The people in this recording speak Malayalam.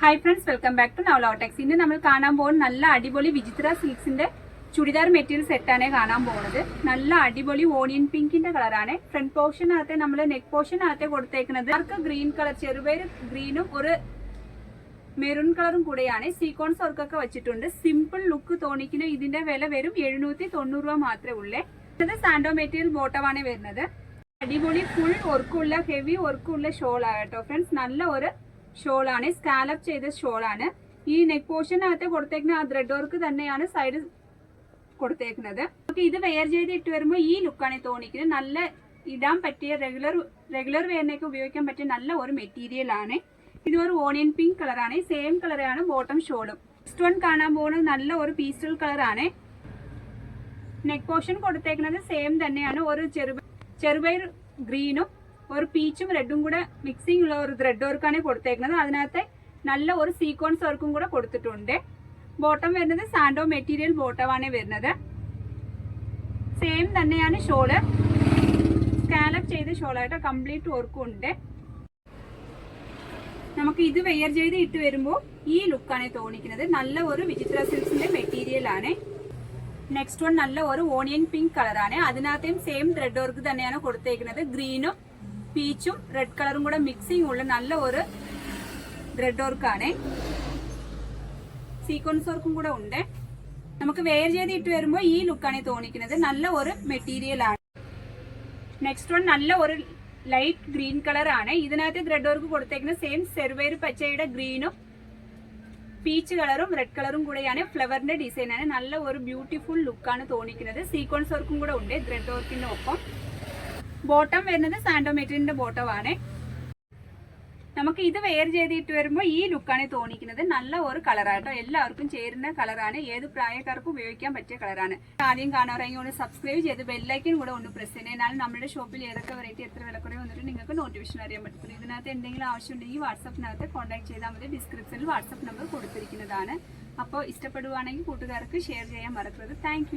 Hi friends welcome back to നവലോടെക്സ് ഇന്ന് നമ്മൾ കാണാൻ പോകുന്ന നല്ല അടിപൊളി വിചിത്ര സിൽക്സിന്റെ ചുടിദാർ മെറ്റീരിയൽ സെറ്റാണ് കാണാൻ പോകുന്നത്. നല്ല അടിപൊളി ഓണിയൻ പിങ്കിന്റെ കളറാണ് ഫ്രണ്ട് പോർഷനകത്തെ നമ്മൾ നെക്ക് പോർഷനകത്തെ കൊടുത്തേക്കുന്നത്. അവർക്ക് ഗ്രീൻ കളർ ചെറുപേര് ഗ്രീനും ഒരു മെറൂൺ കളറും കൂടെയാണ്. സീക്വൻസ് വർക്കൊക്കെ വെച്ചിട്ടുണ്ട്. സിമ്പിൾ ലുക്ക് തോന്നിക്കുന്ന ഇതിന്റെ വില വരും എഴുന്നൂറ്റി തൊണ്ണൂറ് രൂപ മാത്രമേ ഉള്ളൂ. ഇത് സാൻഡോ മെറ്റീരിയൽ ബോട്ടമാണ് വരുന്നത്. അടിപൊളി ഫുൾ വർക്കുള്ള ഹെവി വർക്കുള്ള ഷോൾ കേട്ടോ ഫ്രണ്ട്സ് നല്ല ഒരു ഷോളാണ് സ്കാലപ്പ് ചെയ്ത ഷോളാണ് ഈ നെക്ക് പോർഷനകത്ത് കൊടുത്തേക്കുന്ന ആ ത്രെഡ് വർക്ക് തന്നെയാണ് സൈഡ് കൊടുത്തേക്കുന്നത് നമുക്ക് ഇത് വെയർ ചെയ്ത് ഇട്ട് വരുമ്പോൾ ഈ ലുക്കാണ് തോന്നിക്കുന്നത്. നല്ല ഇടാൻ പറ്റിയ റെഗുലർ റെഗുലർ വെയറിനൊക്കെ ഉപയോഗിക്കാൻ പറ്റിയ നല്ല ഒരു മെറ്റീരിയൽ ആണ്. ഇത് ഒരു ഓണിയൻ പിങ്ക് കളറാണ് സെയിം കളറാണ് ബോട്ടം ഷോളും നെക്സ്റ്റ് വൺ കാണാൻ പോകുന്നത് നല്ല ഒരു പീസ്റ്റൽ കളറാണ് നെക്ക് പോർഷൻ കൊടുത്തേക്കുന്നത് സെയിം തന്നെയാണ്. ഒരു ചെറുപയർ ചെറുപയർ ഗ്രീനും ഒരു പീച്ചും റെഡും കൂടെ മിക്സിംഗ് ഉള്ള ഒരു ത്രെഡ് വർക്കാണ് കൊടുത്തേക്കുന്നത്. അതിനകത്ത് നല്ല ഒരു സീക്വൻസ് വർക്കും കൂടെ കൊടുത്തിട്ടുണ്ട്. ബോട്ടം വരുന്നത് സാൻഡോ മെറ്റീരിയൽ ബോട്ടമാണ് വരുന്നത്. സെയിം തന്നെയാണ് ഷോൾ സ്കാലപ്പ് ചെയ്ത ഷോളായിട്ട് കംപ്ലീറ്റ് വർക്കും ഉണ്ട്. നമുക്ക് ഇത് വെയർ ചെയ്ത് ഇട്ട് വരുമ്പോൾ ഈ ലുക്കാണ് തോന്നിക്കുന്നത്. നല്ല ഒരു വിചിത്ര സിൽസിന്റെ മെറ്റീരിയൽ ആണ്. നെക്സ്റ്റ് വൺ നല്ല ഒരു ഓണിയൻ പിങ്ക് കളറാണ് അതിനകത്തേയും സെയിം ത്രെഡ് വർക്ക് തന്നെയാണ് കൊടുത്തേക്കുന്നത്. ഗ്രീനും പീച്ചും റെഡ് കളറും കൂടെ മിക്സിംഗ് ഉള്ള നല്ല ഒരു ത്രെഡ് വർക്കാണ് സീക്വൻസ് വർക്കും കൂടെ ഉണ്ട്. നമുക്ക് വെയർ ചെയ്ത് ഇട്ട് വരുമ്പോൾ ഈ ലുക്കാണ് തോന്നിക്കുന്നത്. നല്ല ഒരു മെറ്റീരിയൽ ആണ്. നെക്സ്റ്റ് വൺ നല്ല ഒരു ലൈറ്റ് ഗ്രീൻ കളർ ആണ്. ഇതിനകത്ത് ത്രെഡ് വർക്ക് കൊടുത്തേക്കുന്ന സെയിം സെർവേർ പച്ചയുടെ ഗ്രീനും പീച്ച് കളറും റെഡ് കളറും കൂടെയാണ് ഫ്ലവറിന്റെ ഡിസൈൻ ആണ്. നല്ല ഒരു ബ്യൂട്ടിഫുൾ ലുക്കാണ് തോന്നിക്കുന്നത്. സീക്വൻസ് വർക്കും കൂടെ ഉണ്ട് ത്രെഡ് വർക്കിന്റെ ഒപ്പം. ബോട്ടം വരുന്നത് സാൻഡോമീറ്ററിന്റെ ബോട്ടം ആണ് നമുക്ക് ഇത് വെയർ ചെയ്തിട്ട് വരുമ്പോൾ ഈ ലുക്കാണ് തോന്നിക്കുന്നത്. നല്ല ഒരു കളറാട്ടോ എല്ലാവർക്കും ചേരുന്ന കളറാണ് ഏത് പ്രായക്കാർക്കും ഉപയോഗിക്കാൻ പറ്റിയ കളറാണ് ആദ്യം കാണാറെങ്കിൽ ഒന്ന് സബ്സ്ക്രൈബ് ചെയ്ത് ബെല്ലൈക്കൻ കൂടെ ഒന്ന് പ്രസ് ചെയ്യുന്നതിനാൽ നമ്മുടെ ഷോപ്പിൽ ഏതൊക്കെ വെറൈറ്റി എത്ര വിലക്കുറവ് വന്നിട്ട് നിങ്ങൾക്ക് നോട്ടിഫിക്കേഷൻ അറിയാൻ പറ്റും. ഇതിനകത്ത് എന്തെങ്കിലും ആവശ്യമുണ്ടെങ്കിൽ വാട്സപ്പിനകത്ത് കോൺടാക്ട് ചെയ്താൽ മതി. ഡിസ്ക്രിപ്ഷനിൽ വാട്സപ്പ് നമ്പർ കൊടുത്തിരിക്കുന്നതാണ്. അപ്പോൾ ഇഷ്ടപ്പെടുവാണെങ്കിൽ കൂട്ടുകാർക്ക് ഷെയർ ചെയ്യാൻ മറക്കരുത്. താങ്ക്